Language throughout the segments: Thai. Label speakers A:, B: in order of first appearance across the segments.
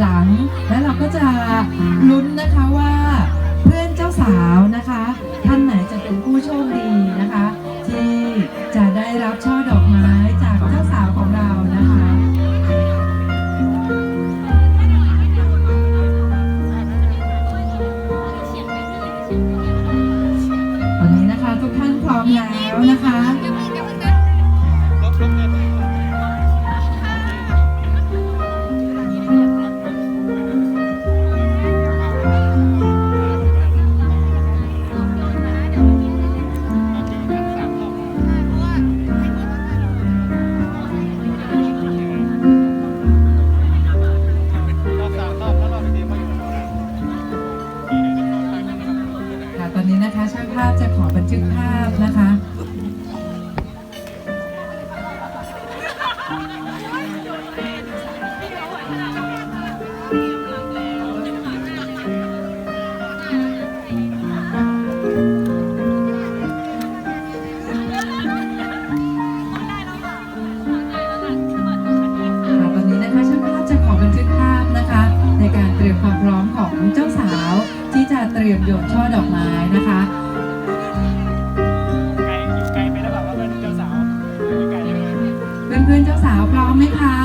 A: หลัง และเราก็จะลุ้นนะคะว่าเพื่อนเจ้าสาวนะคะ ท่านไหนจะเป็นผู้โชคดีนะคะ ที่จะได้รับช่อดอกไม้จากเจ้าสาวของเรานะคะตอนนี้นะคะทุกท่านพร้อมแล้วนะคะ ทึกภาพนะคะ ค่ะตอนนี้นะคะช่างภาพจะขอบันทึกภาพนะคะ ในการเตรียมความพร้อมของเจ้าสาวที่จะเตรียมโยนช่อดอกไม้นะคะ
B: จ้าสาว
A: พร้อมไหมคะ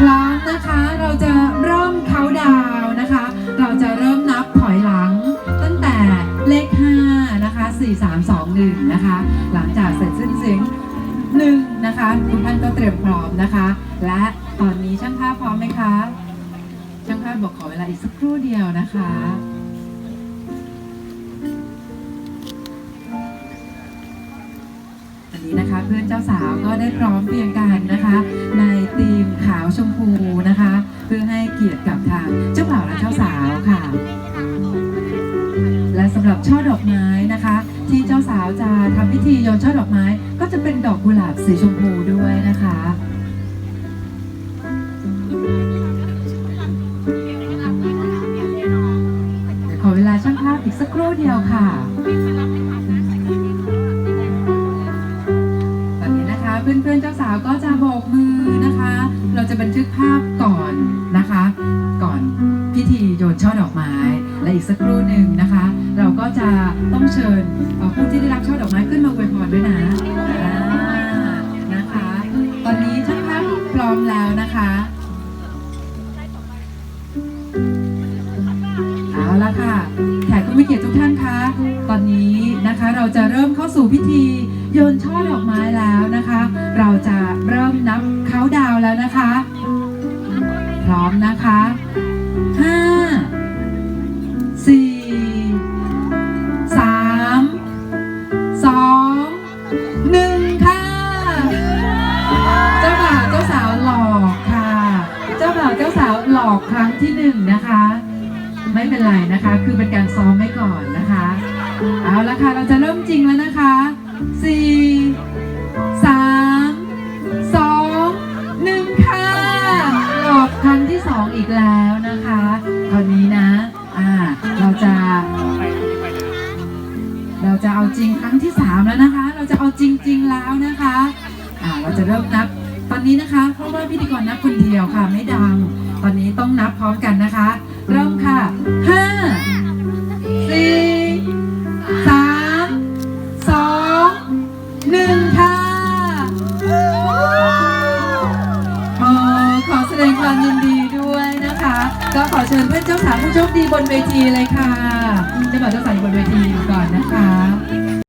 A: พร้อมนะคะเราจะเริ่มเขาดาวน์นะคะ เราจะเริ่มนับถอยหลัง ตั้งแต่เลข5นะคะ4 3 2 1นะคะ หลังจากเสร็จสิ้นเสียงหนึ่งนะคะทุกท่านก็เตรียมพร้อมนะคะ และตอนนี้ช่างภาพพร้อมไหมคะช่างภาพบอกขอเวลาอีกสักครู่เดียวนะคะ นะคะ เพื่อนเจ้าสาวก็ได้พร้อมเพียงกันนะคะ ในธีมขาวชมพูนะคะ เพื่อให้เกียรติกับทางเจ้าบ่าวและเจ้าสาวค่ะ และสำหรับช่อดอกไม้นะคะ ที่เจ้าสาวจะทำพิธีโยนช่อดอกไม้ ก็จะเป็นดอกกุหลาบสีชมพูด้วยนะคะ เพื่อนๆเจ้าสาวก็จะโบกมือนะคะ เราจะบันทึกภาพก่อนนะคะ ก่อนพิธีโยนช่อดอกไม้ และอีกสักครู่หนึ่งนะคะ เราก็จะต้องเชิญผู้ที่ได้รับช่อดอกไม้ขึ้นมาอวยพรด้วยนะนะคะ ตอนนี้ช่างภาพพร้อมแล้วนะคะเอาละค่ะแขกผู้มีเกียรติทุกท่านคะตอนนี้นะคะเราจะเริ่มเข้าสู่พิธีโยนช่อดอกไม้แล้วนะคะ แล้วนะคะ พร้อมนะคะห้าสี่สามสองหนึ่งค่ะ เจ้าบ่าวเจ้าสาวหลอกค่ะ เจ้าบ่าวเจ้าสาวหลอกครั้งที่หนึ่งนะคะ ไม่เป็นไรนะคะ คือเป็นการซ้อมไว้ก่อนนะคะ เอาละค่ะ เราจะเริ่มจริงแล้วนะ เราจะ
B: เอา
A: จริงครั้งที่ 3 แล้วนะคะ เราจะเอาจริง ๆ แล้วนะคะอ่าเราจะเริ่มนับตอนนี้นะคะ เพราะว่าพิธีกรนับคนเดียวค่ะ ไม่ดัง ตอนนี้ต้องนับพร้อมกันนะคะ ดีด้วยนะคะ ก็ขอเชิญเพื่อนเจ้าสาวผู้โชคดีบนเวทีเลยค่ะเจ้าบ่าวเจ้าสาวอยู่บนเวทีก่อนนะคะ